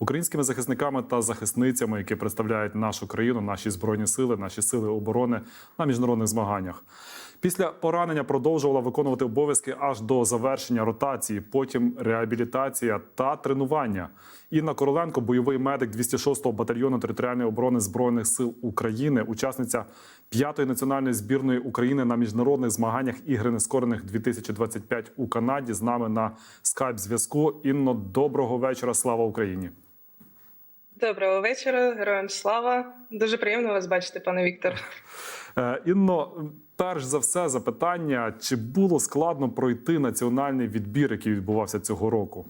українськими захисниками та захисницями, які представляють нашу країну, наші збройні сили, наші сили оборони на міжнародних змаганнях. Після поранення продовжувала виконувати обов'язки аж до завершення ротації, потім реабілітація та тренування. Інна Короленко, бойовий медик 206-го батальйону територіальної оборони збройних сил України, учасниця п'ятої національної збірної України на міжнародних змаганнях ігри нескорених 2025 у Канаді. З нами на скайп зв'язку. Інно, доброго вечора. Слава Україні! Доброго вечора, героям слава. Дуже приємно вас бачити, пане Віктор. Е, Інно, перш за все, запитання: чи було складно пройти національний відбір, який відбувався цього року?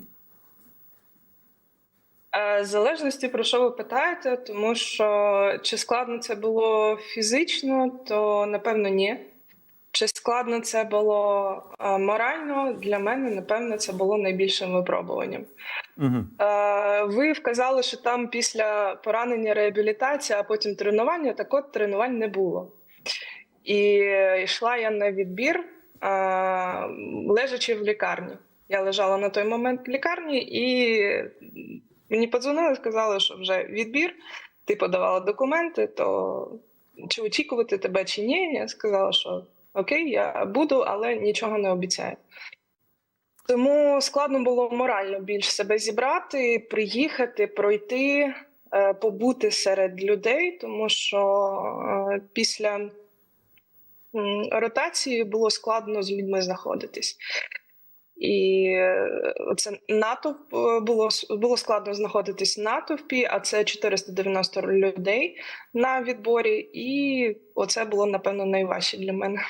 Е, В залежності про що ви питаєте, тому що чи складно це було фізично, то напевно ні. Чи складно це було е, морально? Для мене, напевно, це було найбільшим випробуванням. Е, Ви вказали, що там після поранення реабілітація, а потім тренування. Так от тренувань не було. І йшла я на відбір, е, лежачи в лікарні. Я лежала на той момент в лікарні, і мені подзвонили, сказали, що вже відбір. Ти подавала документи, то чи очікувати тебе, чи ні. Я сказала, що окей, я буду, але нічого не обіцяю. Тому складно було морально більш себе зібрати, приїхати, пройти, е, побути серед людей, тому що е, після ротації було складно з людьми знаходитись. І е, це натовп було було складно знаходитись в натовпі, а це 490 людей на відборі, і оце було напевно найважче для мене.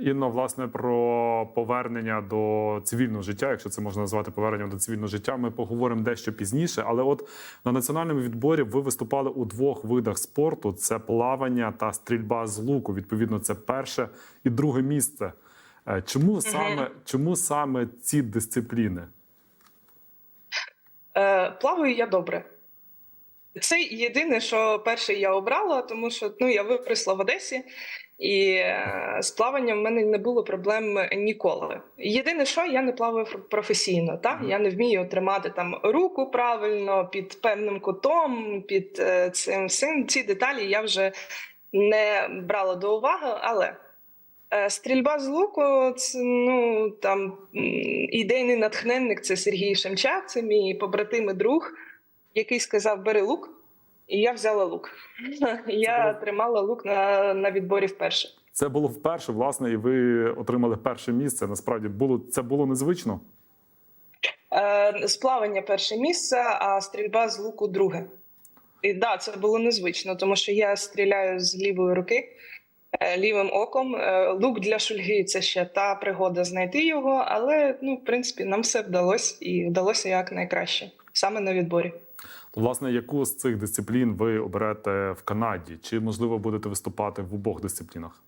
Інно, власне, про повернення до цивільного життя, якщо це можна назвати поверненням до цивільного життя, ми поговоримо дещо пізніше. Але от на національному відборі ви виступали у двох видах спорту: це плавання та стрільба з луку. Відповідно, це перше і друге місце. Е, Чому саме, чому саме ці дисципліни? Е, плаваю я добре. Це єдине, що перше я обрала, тому що ну, я виросла в Одесі, і е, з плаванням в мене не було проблем ніколи. Єдине, що я не плаваю професійно, так? Я не вмію тримати там руку правильно, під певним кутом, під е, цим всім. Ці деталі я вже не брала до уваги, але. е, Стрільба з луку, це ну там ідейний натхненник це Сергій Шемчак, це мій побратим і друг, який сказав: бери лук, і я взяла лук. Я тримала лук на, на відборі вперше. Це було вперше, власне, і ви отримали перше місце. Насправді було це було незвично. Е, Сплавання перше місце, а стрільба з луку друге. І да, це було незвично, тому що я стріляю з лівої руки. е, Лівим оком Е, лук для шульги це ще та пригода знайти його, але ну, в принципі, нам все вдалося і вдалося як найкраще саме на відборі. Власне, яку з цих дисциплін ви оберете в Канаді? Чи можливо будете виступати в обох дисциплінах?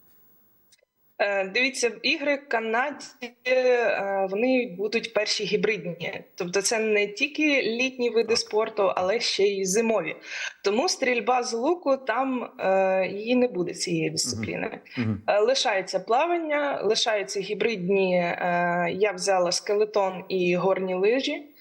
Е, Дивіться, ігри в Канаді е, вони будуть перші гібридні, тобто це не тільки літні види спорту, але ще й зимові. Тому стрільба з луку там е, її не буде цієї дисципліни. Е, Лишається плавання, лишаються гібридні. Я взяла скелетон і горні лижі,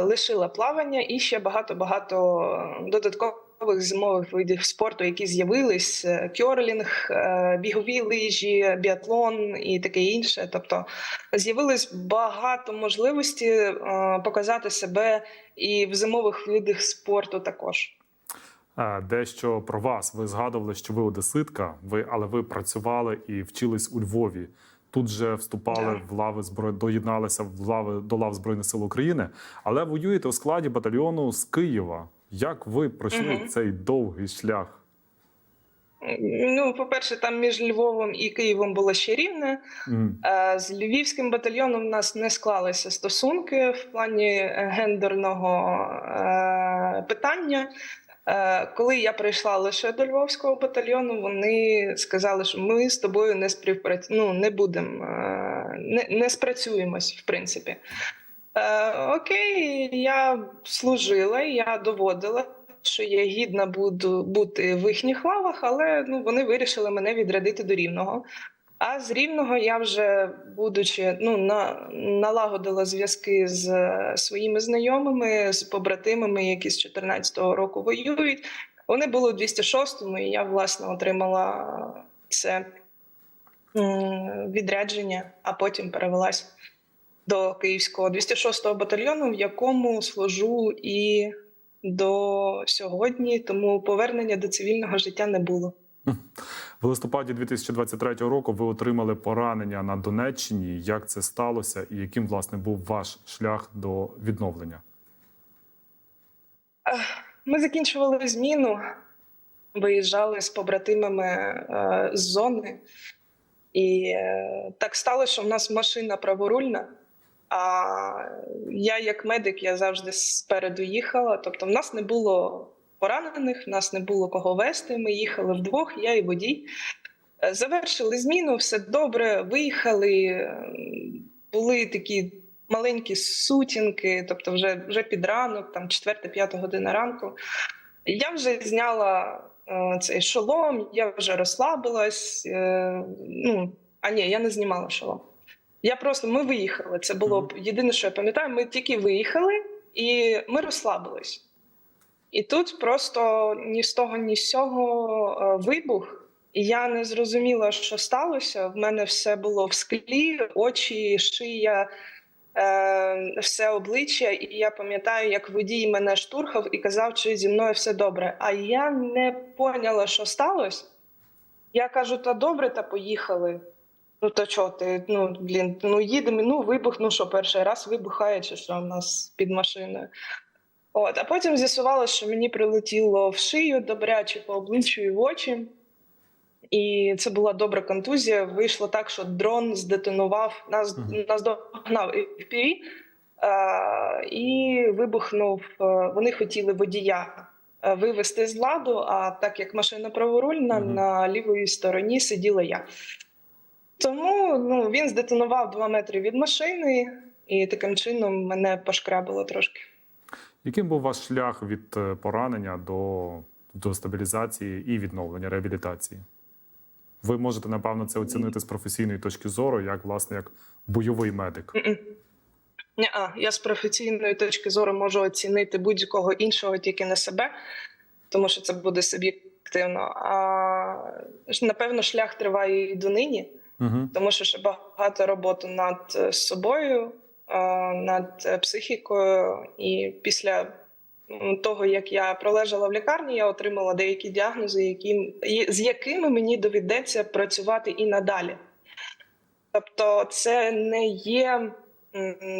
лишила плавання і ще багато багато додаткових зимових видів спорту, які з'явились: е, кьорлінг, е, бігові лижі, біатлон і таке інше. Тобто з'явилось багато можливостей е, показати себе і в зимових видах спорту також. Е, Дещо про вас. Ви згадували, що ви одеситка, ви, але ви працювали і вчились у Львові. Тут же вступали в лави зброй, доєдналися в лави до лав Збройних сил України, але воюєте у складі батальйону з Києва. Як ви пройшли Мгм. цей довгий шлях? Ну, по-перше, там між Львовом і Києвом було ще рівне. Е, З львівським батальйоном в нас не склалися стосунки в плані гендерного е, питання. Е, Коли я прийшла лише до львовського батальйону, вони сказали, що ми з тобою не співпрац... ну, не будемо, е, не, не спрацюємось, в принципі. Е, Окей, я служила, я доводила, що я гідна буду бути в їхніх лавах, але ну, вони вирішили мене відрядити до рівного. А з рівного я вже, будучи, ну, на, налагодила зв'язки з е, своїми знайомими, з побратимами, які з 14-го року воюють. Вони були у 206-му, і я, власне, отримала це відрядження, а потім перевелась до Київського 206-го батальйону, в якому служу і до сьогодні, тому повернення до цивільного життя не було. В листопаді 2023 року ви отримали поранення на Донеччині. Як це сталося, і яким власне був ваш шлях до відновлення? Ми закінчували зміну, виїжджали з побратимами е, з зони, і е, так стало, що в нас машина праворульна. А я, як медик, я завжди спереду їхала. Тобто, в нас не було поранених, нас не було кого вести. Ми їхали вдвох, я і водій. Е, Завершили зміну, все добре. Виїхали. Були такі маленькі сутінки, тобто вже, вже під ранок, там 4-5 година ранку. Я вже зняла е, цей шолом, я вже розслабилась. Е, ну, а ні, я не знімала шолом. Я просто ми виїхали. Це було б єдине, що я пам'ятаю. Ми тільки виїхали і ми розслабились. І тут просто ні з того, ні з цього е, вибух. І я не зрозуміла, що сталося. В мене все було в склі, очі, шия, е, все обличчя. І я пам'ятаю, як водій мене штурхав і казав, чи зі мною все добре. А я не поняла, що сталося. Я кажу: та добре, та поїхали. Ну то чого ти? Ну блін, ну їдемо, ну вибух, ну що перший раз вибухає, чи що в нас під машиною. От, а потім з'ясувалося, що мені прилетіло в шию добряче по обличчю і в очі. І це була добра контузія. Вийшло так, що дрон здетонував, нас, Мгм. нас догнав FPV, е, і вибухнув. е, Вони хотіли водія е, вивести з ладу, а так як машина праворульна, Мгм. на лівій стороні сиділа я. Тому ну, він здетонував два метри від машини, і таким чином мене пошкрабило трошки. Яким був ваш шлях від е, поранення до, до стабілізації і відновлення реабілітації? Ви можете напевно це оцінити з професійної точки зору, як власне як бойовий медик. А я з професійної точки зору можу оцінити будь-кого іншого, тільки не себе, тому що це буде суб'єктивно. А напевно, шлях триває і донині, Угу. тому що ще багато роботи над е, собою, над е, психікою. І після того, як я пролежала в лікарні, я отримала деякі діагнози, які, з якими мені доведеться працювати і надалі. Тобто, це не є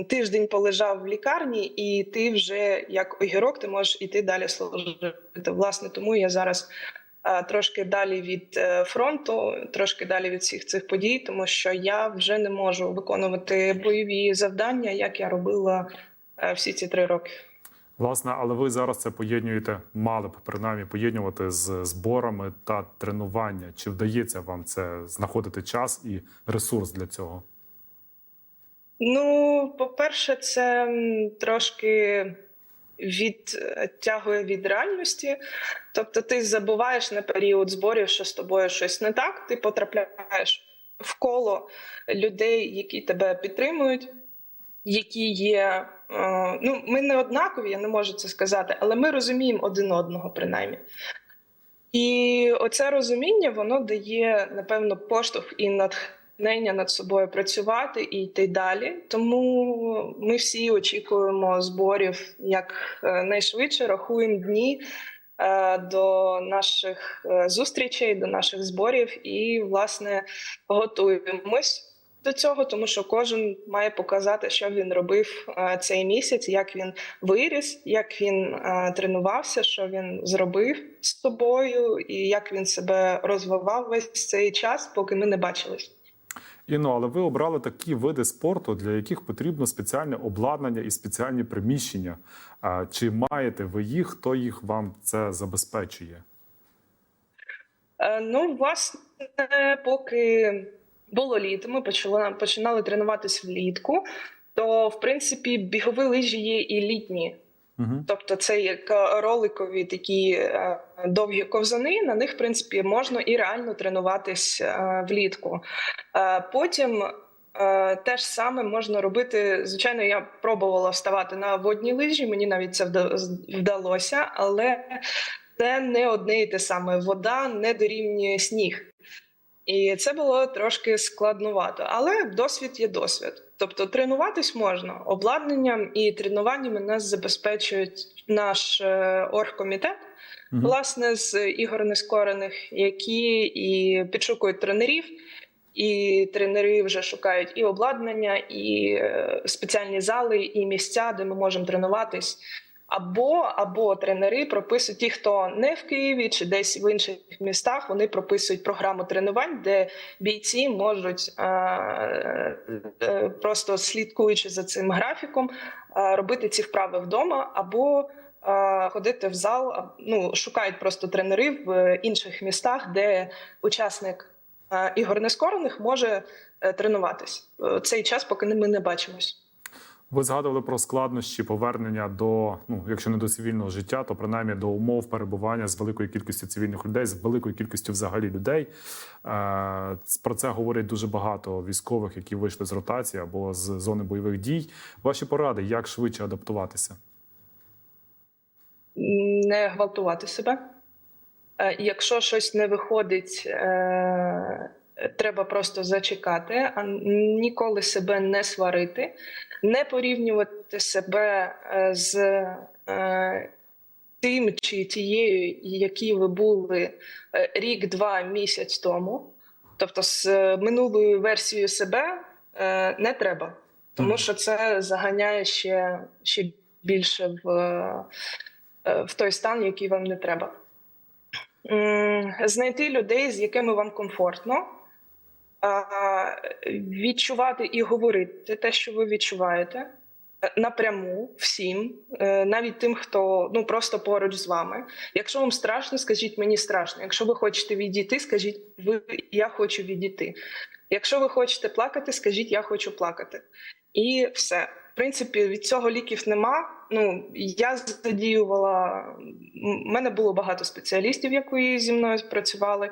тиждень полежав в лікарні, і ти вже як огірок, ти можеш іти далі служити. Власне, тому я зараз е, трошки далі від е, фронту, трошки далі від всіх цих подій, тому що я вже не можу виконувати бойові завдання, як я робила е, всі ці три роки. Власне, але ви зараз це поєднуєте, мали б принаймні поєднувати з зборами та тренування. Чи вдається вам це знаходити час і ресурс для цього? Ну, по-перше, це трошки відтягує від реальності. Тобто, ти забуваєш на період зборів, що з тобою щось не так. Ти потрапляєш в коло людей, які тебе підтримують, які є. е, Ну, ми не однакові, я не можу це сказати, але ми розуміємо один одного, принаймні. І оце розуміння воно дає, напевно, поштовх і натхнення над собою працювати і йти далі. Тому ми всі очікуємо зборів як е, найшвидше, рахуємо дні до наших е, зустрічей, до наших зборів, і, власне, готуємось. До цього, тому що кожен має показати, що він робив е, цей місяць, як він виріс, як він е, тренувався, що він зробив з собою, і як він себе розвивав весь цей час, поки ми не бачились. Інно, але ви обрали такі види спорту, для яких потрібно спеціальне обладнання і спеціальні приміщення. Чи маєте ви їх? Хто їх вам це забезпечує? Е, Ну, власне, поки було літо, ми почали починали тренуватись влітку. То, в принципі, бігові лижі є і літні. Угу. Тобто це як е, роликові такі е, довгі ковзани. На них, в принципі, можна і реально тренуватись е, влітку. Потім те ж саме можна робити. Звичайно, я пробувала вставати на водні лижі, мені навіть це вдалося, але це не одне і те саме. Вода не дорівнює сніг. І це було трошки складновато, але досвід є досвід. Тобто тренуватись можна обладнанням і тренуваннями нас забезпечують наш оргкомітет, оргкомітет, власне, з ігор нескорених, які і підшукують тренерів, і тренери вже шукають і обладнання, і е, спеціальні зали, і місця, де ми можемо тренуватись. Або або тренери прописують ті, хто не в Києві чи десь в інших містах, вони прописують програму тренувань, де бійці можуть е, е, просто слідкуючи за цим графіком, е, робити ці вправи вдома, або ходити в зал. Ну шукають просто тренери в інших містах, де учасник ігор нескорених може тренуватись. Цей час, поки ми не бачимось. Ви згадували про складнощі повернення до, ну якщо не до цивільного життя, то принаймні до умов перебування з великою кількістю цивільних людей, з великою кількістю взагалі людей. Е, Про це говорять дуже багато військових, які вийшли з ротації або з зони бойових дій. Ваші поради, як швидше адаптуватися? не гвалтувати себе. Е, Якщо щось не виходить, е, треба просто зачекати, а ніколи себе не сварити, не порівнювати себе е, з е, тим чи тією, які ви були е, рік-два місяць тому. Тобто, з минулою версією себе не треба, тому що це заганяє ще, ще більше в, в той стан, який вам не треба. Знайти людей, з якими вам комфортно, відчувати і говорити те, що ви відчуваєте. е, Напряму всім, е, навіть тим, хто ну просто поруч з вами. Якщо вам страшно, скажіть мені страшно. Якщо ви хочете відійти, скажіть ви я хочу відійти. Якщо ви хочете плакати, скажіть я хочу плакати. І все. В принципі, від цього ліків нема. Ну я задіювала. У мене було багато спеціалістів, які зі мною працювали.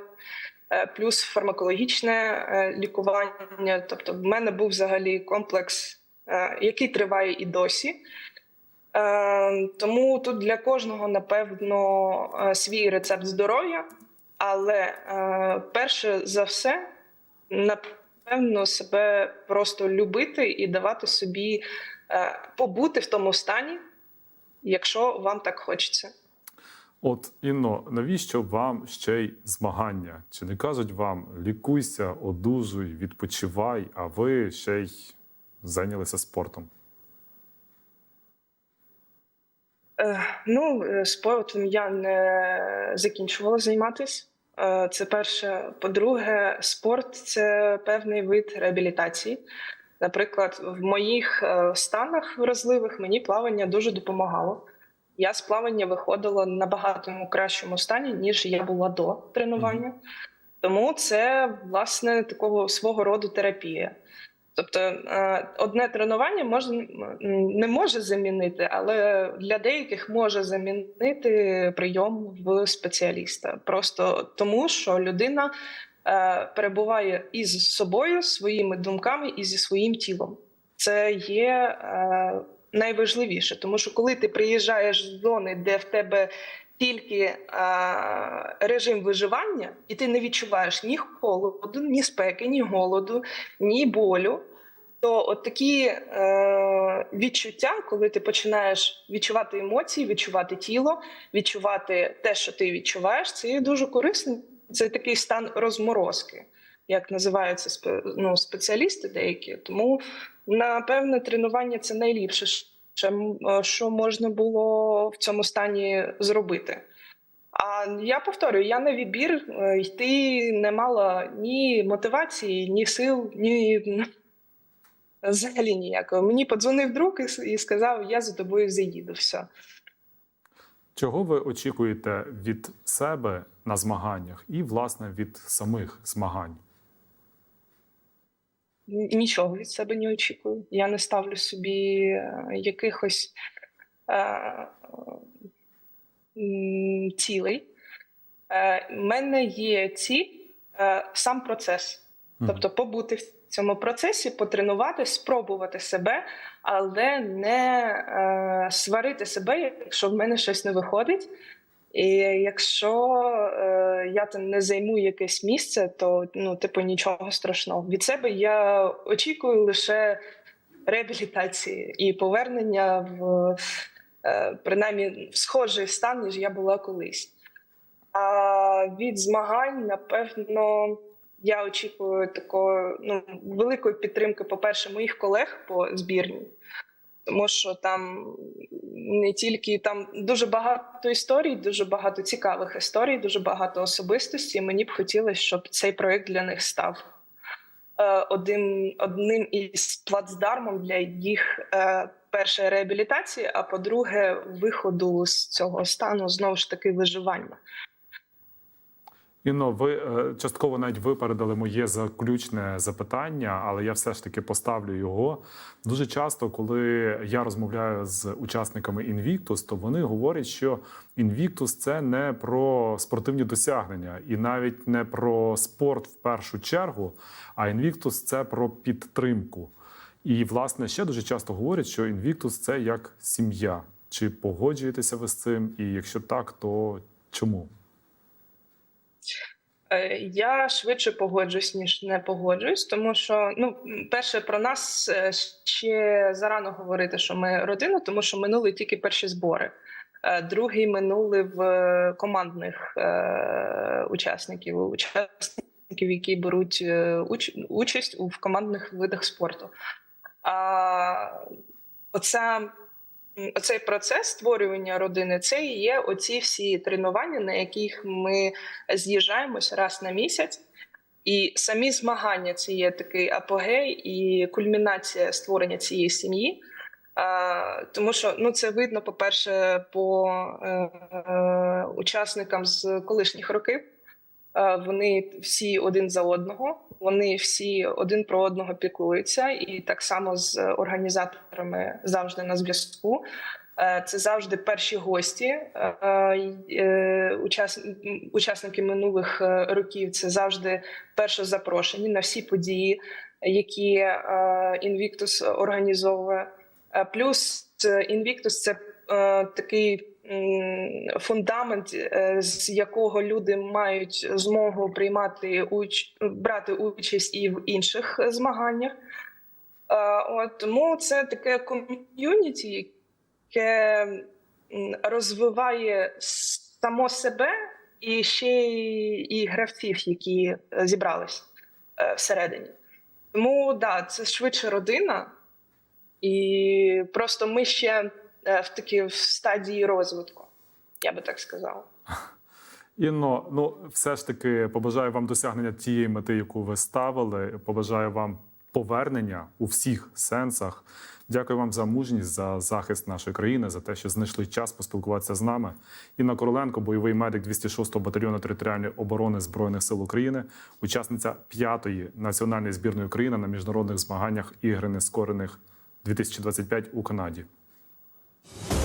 Е, Плюс фармакологічне е, лікування. Тобто, в мене був взагалі комплекс, е, який триває і досі. Тому тут для кожного, напевно, свій рецепт здоров'я. Але перше за все, напевно, себе просто любити і давати собі побути в тому стані, якщо вам так хочеться. От Інно, навіщо вам ще й змагання? Чи не кажуть вам лікуйся, одужуй, відпочивай, а ви ще й зайнялися спортом? Е, Ну, е, спортом я не закінчувала займатися. Е, Це перше. По-друге, спорт це певний вид реабілітації. Наприклад, в моїх станах вразливих мені плавання дуже допомагало. Я з плавання виходила на набагато кращому стані, ніж я була до тренування. Тому це власне такого свого роду терапія. Тобто е, одне тренування може не може замінити, але для деяких може замінити прийом в спеціаліста. Просто тому, що людина е, перебуває із собою, своїми думками і зі своїм тілом. Це є е, найважливіше, тому що коли ти приїжджаєш з зони, де в тебе тільки е, режим виживання, і ти не відчуваєш ні холоду, ні спеки, ні голоду, ні болю. То от такі е, відчуття, коли ти починаєш відчувати емоції, відчувати тіло, відчувати те, що ти відчуваєш, це є дуже корисно. Це такий стан розморозки, як називаються ну, спеціалісти деякі. Тому напевне тренування це найліпше, що, е, що можна було в цьому стані зробити. А я повторюю, я на відбір е, йти не мала ні мотивації, ні сил, ні взагалі ніякого. Мені подзвонив друг і сказав: я за тобою заїду. Все. Чого ви очікуєте від себе на змаганнях і, власне, від самих змагань? Нічого від себе не очікую. Я не ставлю собі е, якихось е, цілей. Е, У мене є ціль е, сам процес. Тобто побути в цьому процесі, потренувати, спробувати себе, але не е, сварити себе, якщо в мене щось не виходить. І якщо е, я там не займу якесь місце, то ну, типу, нічого страшного. Від себе я очікую лише реабілітації і повернення в е, принаймні в схожий стан, ніж я була колись. А від змагань, напевно, я очікую такої ну, великої підтримки, по-перше, моїх колег по збірні, тому що там не тільки там дуже багато історій, дуже багато цікавих історій, дуже багато особистості. Мені б хотілося, щоб цей проект для них став е, одним, одним із плацдармом для їх е, перше реабілітації, а по-друге, виходу з цього стану знову ж таки виживання. Інно, ви е, частково навіть випередили моє заключне запитання, але я все ж таки поставлю його. Дуже часто, коли я розмовляю з учасниками Invictus, то вони говорять, що Invictus – це не про спортивні досягнення і навіть не про спорт в першу чергу, а Invictus – це про підтримку. І, власне, ще дуже часто говорять, що Invictus – це як сім'я. Чи погоджуєтеся ви з цим? І якщо так, то чому? Е, Я швидше погоджуюсь, ніж не погоджуюсь, тому що ну, перше про нас е, ще зарано говорити, що ми родина, тому що минули тільки перші збори. Е, Другий минули в командних учасників, учасників, які беруть участь у командних видах спорту. А оця М, Оцей процес створювання родини це і є оці всі тренування, на яких ми з'їжджаємось раз на місяць. І самі змагання це є такий апогей і кульмінація створення цієї сім'ї. Тому що ну це видно, по е, е, учасникам з колишніх років. Е, Вони всі один за одного, вони всі один про одного піклуються, і так само з організаторами завжди на зв'язку. Е, Це завжди перші гості. е, Учасники минулих років це завжди перше запрошені на всі події, які Invictus організовує. Плюс Invictus – це такий фундамент, е, з якого люди мають змогу приймати уч... брати участь і в інших змаганнях. От тому це таке ком'юніті, яке розвиває само себе і ще і гравців, які е, зібрались е, всередині. Тому да, це швидше родина, і просто ми ще в такі в стадії розвитку, я би так сказала. Інно, ну все ж таки побажаю вам досягнення тієї мети, яку ви ставили. Побажаю вам повернення у всіх сенсах. Дякую вам за мужність, за захист нашої країни, за те, що знайшли час поспілкуватися з нами. Інна Короленко, бойовий медик 206-го батальйону територіальної оборони збройних сил України, учасниця п'ятої національної збірної України на міжнародних змаганнях ігри нескорених 2025 у Канаді. you